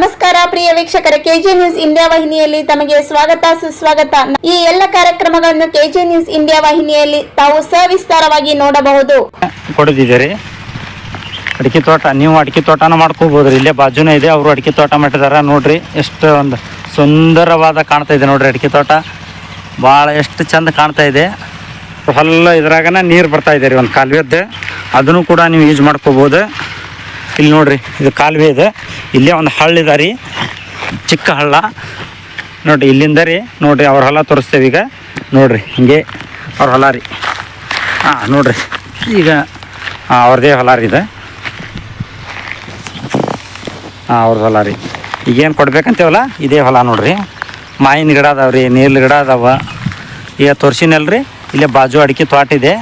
ನಮಸ್ಕಾರ ಪ್ರಿಯ ವೀಕ್ಷಕರ, KG news India ವಾಹಿನಿಯಲ್ಲಿ ತಮಗೆ ಸ್ವಾಗತ, ಸುಸ್ವಾಗತ. ಈ ಎಲ್ಲ ಕಾರ್ಯಕ್ರಮಗಳನ್ನು ಕೆಜಿ ನ್ಯೂಸ್ ಇಂಡಿಯಾ ವಾಹಿನಿಯಲ್ಲಿ ತಾವು ಸವಿಸ್ತಾರವಾಗಿ ನೋಡಬಹುದು. ಕೊಡದಿದ್ದೀರಿ ಅಡಿಕೆ ತೋಟ, ನೀವು ಅಡಿಕೆ ತೋಟನ ಮಾಡ್ಕೋಬೋದು ಇಲ್ಲೇ ಬಾಜುನೇ ಇದೆ, ಅವರು ಅಡಿಕೆ ತೋಟ ಮಾಡಿದಾರ. ನೋಡ್ರಿ, ಎಷ್ಟು ಒಂದು ಸುಂದರವಾದ ಕಾಣ್ತಾ ಇದೆ ನೋಡ್ರಿ ಅಡಿಕೆ ತೋಟ. ಭಾಳ ಎಷ್ಟು ಚಂದ ಕಾಣ್ತಾ ಇದೆ. ಹೊಲ ಇದ್ರಾಗನ ನೀರು ಬರ್ತಾ ಇದೆ ರೀ, ಒಂದು ಕಾಲುವೆದ್ದು. ಅದನ್ನು ಕೂಡ ನೀವು ಯೂಸ್ ಮಾಡ್ಕೋಬೋದು. ಇಲ್ಲಿ ನೋಡ್ರಿ, ಇದು ಕಾಲುವೆ ಇದೆ. ಇಲ್ಲೇ ಒಂದು ಹಳ್ಳ ಇದೆ ರೀ. ಚಿಕ್ಕ ಹಳ್ಳ. ನೋಡ್ರಿ, ಇಲ್ಲಿಂದ ರೀ. ನೋಡ್ರಿ, ಅವ್ರ ಹೊಲ ತೋರಿಸ್ತೇವೆ ಈಗ. ನೋಡ್ರಿ, ಹಿಂಗೆ ಅವ್ರ ಹೊಲ ರೀ. ಹಾಂ, ನೋಡ್ರಿ. ಈಗ ಹಾಂ ಅವ್ರದ್ದೇ ಹೊಲ ರೀ ಇದು. ಹಾಂ ಅವ್ರದ್ದು ಹೊಲ ರೀ. ಈಗೇನು ಕೊಡ್ಬೇಕಂತೇವಲ್ಲ, ಇದೇ ಹೊಲ ನೋಡ್ರಿ. ಮಾಯಿನ ಗಿಡ ಅದಾವ ರೀ, ನೀರ್ಲ ಗಿಡ ಅದಾವ. ಈಗ ತೋರ್ಸಿನಲ್ರಿ, ಇಲ್ಲೇ ಬಾಜು ಅಡಿಕೆ ತೋಟ ಇದೆ.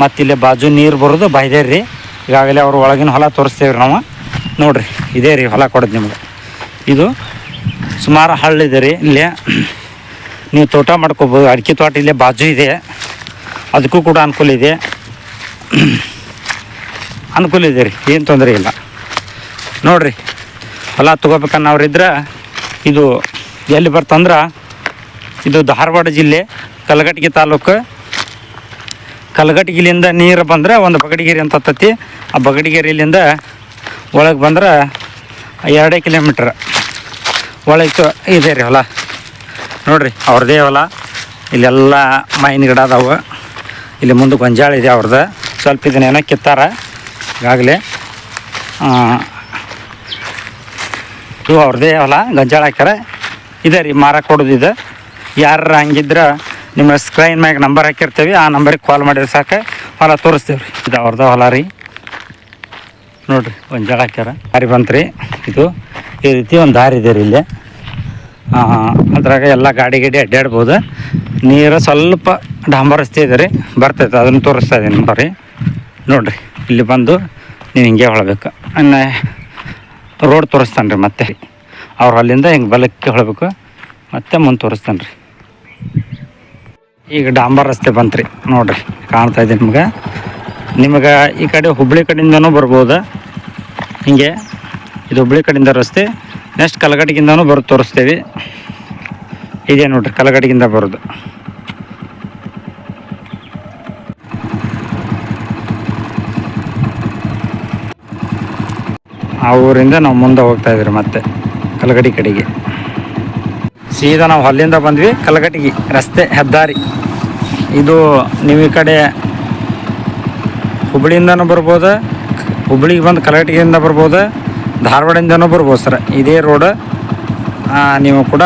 ಮತ್ತು ಇಲ್ಲೇ ಬಾಜು ನೀರು ಬರೋದು ಬಾಯ್ದೇರಿ ರೀ ಈಗಾಗಲೇ ಅವರು ಒಳಗಿನ ಹೊಲ ತೋರಿಸ್ತೇವೆ ರೀ ನಾವು. ನೋಡಿರಿ, ಇದೇ ರೀ ಹೊಲ ಕೊಡೋದು ನಿಮ್ಗೆ. ಇದು ಸುಮಾರು ಹಳ್ಳಿದೆ ರೀ, ಇಲ್ಲೇ ನೀವು ತೋಟ ಮಾಡ್ಕೋಬೋದು. ಅಡಿಕೆ ತೋಟ ಇಲ್ಲೇ ಬಾಜು ಇದೆ. ಅದಕ್ಕೂ ಕೂಡ ಅನುಕೂಲ ಇದೆ. ಅನುಕೂಲ ಇದೆ ರೀ, ಏನು ತೊಂದರೆ ಇಲ್ಲ. ನೋಡಿರಿ, ಹೊಲ ತೊಗೋಬೇಕನ್ನೋರಿದ್ರೆ ಇದು ಎಲ್ಲಿ ಬರ್ತಂದ್ರೆ ಇದು ಧಾರವಾಡ ಜಿಲ್ಲೆ ಕಲಘಟಗಿ ತಾಲೂಕು ಕಲಘಟಗಿಲಿಂದ ನೀರು ಬಂದ್ರೆ ಒಂದು ಬಗಡಿಗೆರೆ ಅಂತ ಹತ್ತತಿ. ಆ ಬಗಡಿಗೆರೆಲಿಂದ ಒಳಗೆ ಬಂದ್ರೆ ಎರಡೇ ಕಿಲೋಮೀಟ್ರ್. ಒಳಗೆ ಇದೆ ರೀ ಹೊಲ. ನೋಡಿರಿ, ಅವ್ರದೇ ಹೊಲ. ಇಲ್ಲೆಲ್ಲ ಮಾವಿನ ಗಿಡ ಅದಾವೆ. ಇಲ್ಲಿ ಮುಂದೆ ಗೊಂಜಾಳ ಇದೆ ಅವ್ರದ್ದು ಸ್ವಲ್ಪ ಇದನ್ನೇನೋ ಕಿತ್ತಾರ. ಈಗಾಗಲೇ ಇವು ಅವ್ರದೇ ಹೊಲ. ಗಂಜಾಳ ಹಾಕ್ಯಾರ. ಇದೆ ರೀ ಮಾರಕ್ಕೆ ಕೊಡೋದಿದೆ ಯಾರು ಹಂಗಿದ್ರೆ ನಿಮ್ಮ ಸ್ಕ್ರೈನ್ ಮ್ಯಾಗ ನಂಬರ್ ಹಾಕಿರ್ತೀವಿ, ಆ ನಂಬರಿಗೆ ಕಾಲ್ ಮಾಡಿದ್ರೆ ಸಾಕು, ಹೊಲ ತೋರಿಸ್ತೀವಿ ರೀ ಇದು ಅವ್ರದ್ದು ಹೊಲ ರೀ. ನೋಡಿರಿ, ಒಂದು ಜಳ ಹಾಕ್ಯಾರ. ದಾರಿ ಬಂತ್ರಿ. ಇದು, ಈ ರೀತಿ ಒಂದು ದಾರಿ ಇದೆ ರೀ ಇಲ್ಲಿ. ಅದ್ರಾಗ ಎಲ್ಲ ಗಾಡಿ ಗಿಡಿ ಅಡ್ಡಾಡ್ಬೋದು ನೀರು ಸ್ವಲ್ಪ ಡಾಂಬರ್ ರಸ್ತೆ ಇದೆ ರೀ. ಬರ್ತೈತೆ, ಅದನ್ನು ತೋರಿಸ್ತಾ ಇದ್ದೀನಿ ಬರ್ರಿ ನೋಡಿರಿ, ಇಲ್ಲಿ ಬಂದು ನೀವು ಹಿಂಗೆ ಹೊಳಬೇಕು. ಅನ್ನ ರೋಡ್ ತೋರಿಸ್ತಾನೆ ರೀ ಮತ್ತೆ. ಅವ್ರು ಅಲ್ಲಿಂದ ಹಿಂಗೆ ಬಲಕ್ಕೆ ಹೊಳಬೇಕು. ಮತ್ತೆ ಮುಂದೆ ತೋರಿಸ್ತಾನೆ ರೀ ಈಗ ಡಾಂಬರ್ ರಸ್ತೆ ಬಂತ್ರಿ, ನೋಡ್ರಿ, ಕಾಣ್ತಾ ಇದೆ ನಿಮ್ಗೆ. ನಿಮಗೆ ಈ ಕಡೆ ಹುಬ್ಳಿ ಕಡೆಯಿಂದನೂ ಬರ್ಬೋದು? ಹಿಂಗೆ, ಇದು ಹುಬ್ಳಿ ಕಡೆಯಿಂದ ರಸ್ತೆ ನೆಕ್ಸ್ಟ್ ಕಲಗಟ್ಟಿಗಿಂದನೂ ಬರೋದು ತೋರಿಸ್ತೇವೆ. ಇದೇ ನೋಡ್ರಿ ಕಲಗಟ್ಟಿಗಿಂದ ಬರೋದು. ಆ ಊರಿಂದ ನಾವು ಮುಂದೆ ಹೋಗ್ತಾ ಇದ್ರಿ ಮತ್ತೆ ಕಲಗಡಿ ಕಡೆಗೆ. ಸೀದಾ ನಾವು ಅಲ್ಲಿಂದ ಬಂದ್ವಿ ಕಲಗಟ್ಟಿಗೆ ರಸ್ತೆ, ಹೆದ್ದಾರಿ. ಇದು ನೀವು ಈ ಕಡೆ ಹುಬ್ಳಿಯಿಂದನೂ ಬರ್ಬೋದು, ಹುಬ್ಳಿಗೆ ಬಂದು ಕಲಗಟ್ಟಿಗೆಯಿಂದ ಬರ್ಬೋದು, ಧಾರವಾಡದಿಂದನೂ ಬರ್ಬೋದು ಸರ್. ಇದೇ ರೋಡ್ ನೀವು ಕೂಡ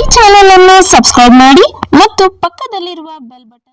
ಈ ಚಾನೆಲ್ ಅನ್ನು ಸಬ್ಸ್ಕ್ರೈಬ್ ಮಾಡಿ ಮತ್ತು ಪಕ್ಕದಲ್ಲಿರುವ ಬೆಲ್ ಬಟನ್